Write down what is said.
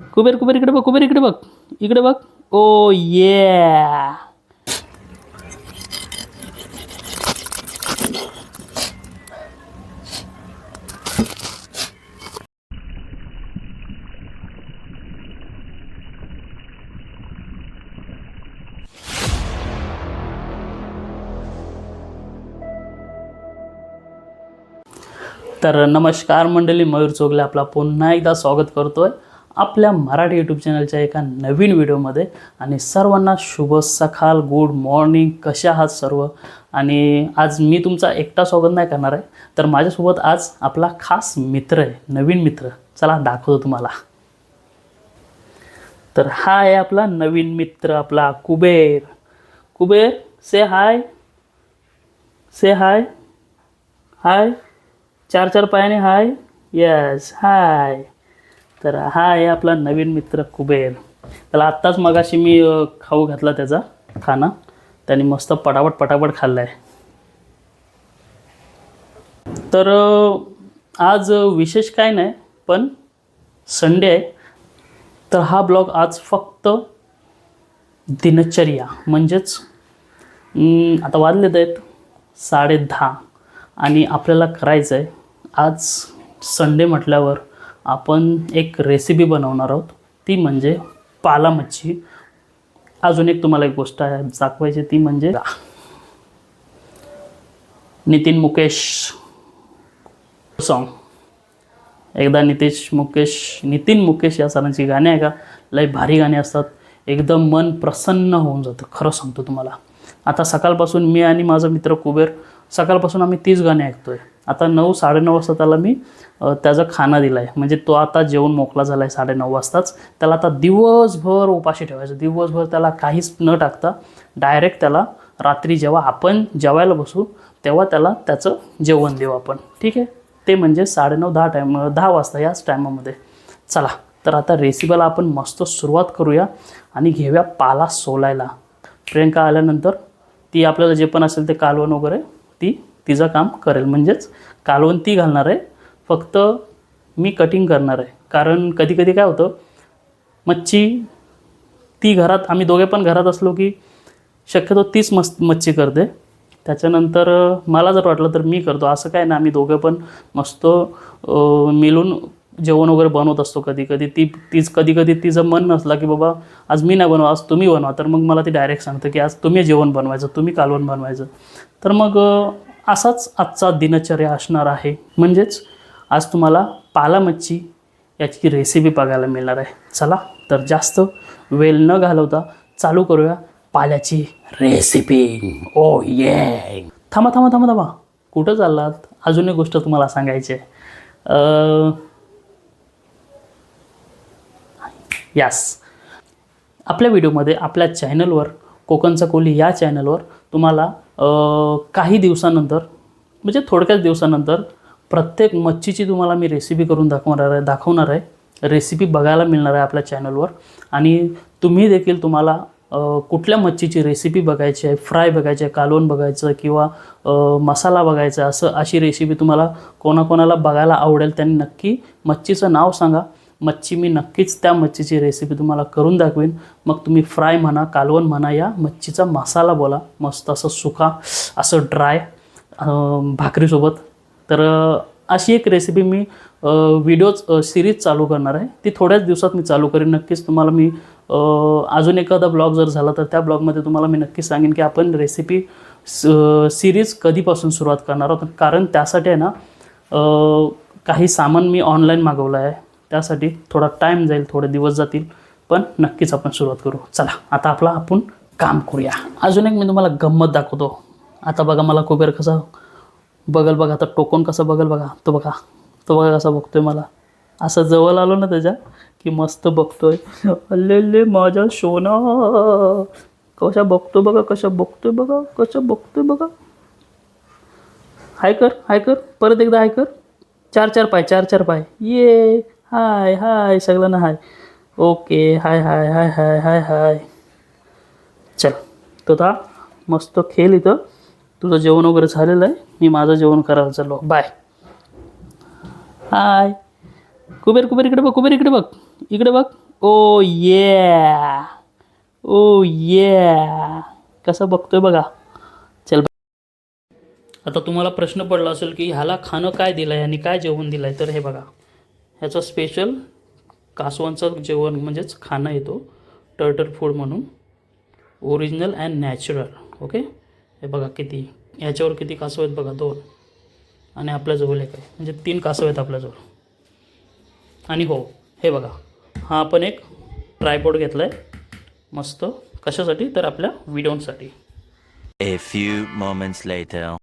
कुबेर कुबेर इकडे बघ कुबेर इकडे बघ. इकडे बघ. ओ ये तर नमस्कार मंडळी मयूर चोगले आपला पुन्हा एकदा स्वागत करतोय. आपल्या मराठी यूट्यूब चॅनलच्या एका नवीन व्हिडिओमध्ये. आणि सर्वांना शुभ सकाळ गुड मॉर्निंग कशा आहात सर्व? आणि आज मी तुमचा एकटा स्वागत नाही करणार आहे. तर माझ्यासोबत आज आपला खास मित्र आहे नवीन मित्र. चला दाखवतो तुम्हाला. तर हा आहे आपला नवीन मित्र आपला कुबेर. कुबेर से हाय से हाय हाय चार चार पायाने हाय यस हाय तर हा आहे आपला नवीन मित्र कुबेर. त्याला आत्ताच मगाशी मी खाऊ घातला त्याचा खाना. त्याने मस्त पटापट पटापट खाल्ला आहे तर आज विशेष काय नाही पण संडे आहे. तर हा ब्लॉग आज फक्त दिनचर्या म्हणजेच आता वाजलेत आहेत साडे दहा. आणि आपल्याला करायचं आहे आज संडे म्हटल्यावर आपण एक रेसिपी बनवणार आहोत. ती म्हणजे पाला मच्छी अजून एक तुम्हाला एक गोष्ट आहे दाखवायची ती म्हणजे नितीन मुकेश सॉन्ग एकदा नितेश मुकेश नितीन मुकेश या सरांची गाणी आहे का लय भारी गाणी असतात. एकदम मन प्रसन्न होऊन जातं. खरं सांगतो तुम्हाला. आता सकाळपासून मी आणि माझा मित्र कुबेर सकाळपासून आम्ही तीच गाणी ऐकतो आहे आता नऊ साडेनऊ वाजता त्याला मी त्याचा खाना दिला आहे म्हणजे तो आता जेवण मोकळा झाला आहे साडेनऊ वाजताच. त्याला आता दिवसभर उपाशी ठेवायचं. दिवसभर त्याला काहीच न टाकता डायरेक्ट त्याला रात्री जेव्हा आपण जेवायला बसू तेव्हा त्याला त्याचं जेवण देऊ आपण. ठीक आहे? ते म्हणजे साडेनऊ दहा टाईम दहा वाजता याच टायमामध्ये चला तर आता रेसिपीला आपण मस्त सुरुवात करूया आणि घेऊया पाला सोलायला. प्रियंका आल्यानंतर ती आपल्याला जे पण असेल ते कालवण वगैरे ती तिचं काम करेल. म्हणजेच कालवण ती घालणार आहे. फक्त मी कटिंग करणार आहे. कारण कधी कधी काय होतं मच्छी ती घरात आम्ही दोघे पण घरात असलो की शक्यतो तीच मस्त मच्छी करते. त्याच्यानंतर मला जर वाटलं तर मी करतो. असं काय ना आम्ही दोघं पण मस्त मिळून जेवण वगैरे बनवत असतो कधी कधी ती तीच कधी कधी तिचं मन नसलं की बाबा आज मी नाही बनवा आज तुम्ही बनवा. तर मग मला ती डायरेक्ट सांगतं की आज तुम्ही जेवण बनवायचं तुम्ही कालवण बनवायचं. तर मग असाच आजचा दिनचर्या असणार आहे. म्हणजेच आज तुम्हाला पाला मच्छी याची रेसिपी बघायला मिळणार आहे. चला तर जास्त वेळ न घालवता चालू करूया पाल्याची रेसिपी ओ ये थांबा थांबा थांबा थांबा. कुठं चाललात? अजून एक गोष्ट तुम्हाला सांगायची आहे. यास आपल्या व्हिडिओमध्ये आपल्या चॅनलवर कोकणचा कोली या चॅनलवर तुम्हाला काही दिवसानंतर म्हणजे थोडक्याच दिवसानंतर प्रत्येक मच्छीची तुम्हाला मी रेसिपी करून दाखवणार आहे दाखवणार आहे. रेसिपी बघायला मिळणार आहे आपल्या चॅनलवर आणि तुम्ही देखील तुम्हाला कुठल्या मच्छीची रेसिपी बघायची आहे फ्राय बघायची आहे कालवण बघायचं किंवा मसाला बघायचा असं अशी रेसिपी तुम्हाला कोणाकोणाला बघायला आवडेल त्यांनी नक्की मच्छीचं नाव सांगा. मच्छी मी नक्कीच त्या मच्छीची रेसिपी तुम्हाला करून दाखवेन. मग तुम्ही फ्राय म्हणा कालवण म्हणा या मच्छीचा मसाला बोला. मस्त असं सुका असं ड्राय भाकरीसोबत. तर अशी एक रेसिपी मी व्हिडिओज सिरीज चालू करणार आहे. ती थोड्याच दिवसात मी चालू करेन. नक्कीच तुम्हाला मी अजून एखादा ब्लॉग जर झाला तर त्या ब्लॉगमध्ये तुम्हाला मी नक्कीच सांगेन की आपण रेसिपी सिरीज कधीपासून सुरुवात करणार आहोत. कारण त्यासाठी आहे ना काही सामान मी ऑनलाईन मागवलं आहे. त्यासाठी थोडा टाईम जाईल थोडे दिवस जातील. पण नक्कीच आपण सुरुवात करू. चला आता आपला आपण काम करूया. अजून एक मी तुम्हाला गंमत दाखवतो. आता बघा मला कुबेर कसा बघल बघा आता टोकन कसं बघल बघा. तो बघा तो बघा कसा बघतोय मला. असं जवळ आलो ना त्याच्या की मस्त बघतोय. अल्ले माझा सोना. कशा बघतो बघा कशा बघतोय बघा कशा बघतोय बघा. हाय कर हाय कर. परत एकदा हाय कर. चार चार पाय चार चार पाय. ये. हाय हाय सगळ्यांना हाय. ओके हाय हाय हाय हाय हाय हाय. चल तो मस्त खेळ इथं. तुझं जेवण वगैरे झालेलं आहे. मी माझं जेवण करायला चाललो. बाय. हाय. कुबेर कुबेर इकडे बघ कुबेर इकडे बघ. इकडे बघ. ओ ये ओ ये कसं बघतोय बघा. चल. आता तुम्हाला प्रश्न पडला असेल की ह्याला खाणं काय दिलं आहे आणि काय जेवण दिलं आहे तर हे बघा. ह्याचा स्पेशल कासवांचं जेवण म्हणजेच खाणं येतो. टर्टल फूड म्हणून. ओरिजिनल अँड नॅचरल ओके हे बघा किती. ह्याच्यावर किती कासव आहेत बघा दोन. आणि आपल्याजवळ एक आहे. म्हणजे तीन कासव आहेत आपल्याजवळ. आणि हो हे बघा. हा आपण एक ट्रायपॉड घेतला आहे मस्त. कशासाठी? तर आपल्या व्हिडिओसाठी A few moments later.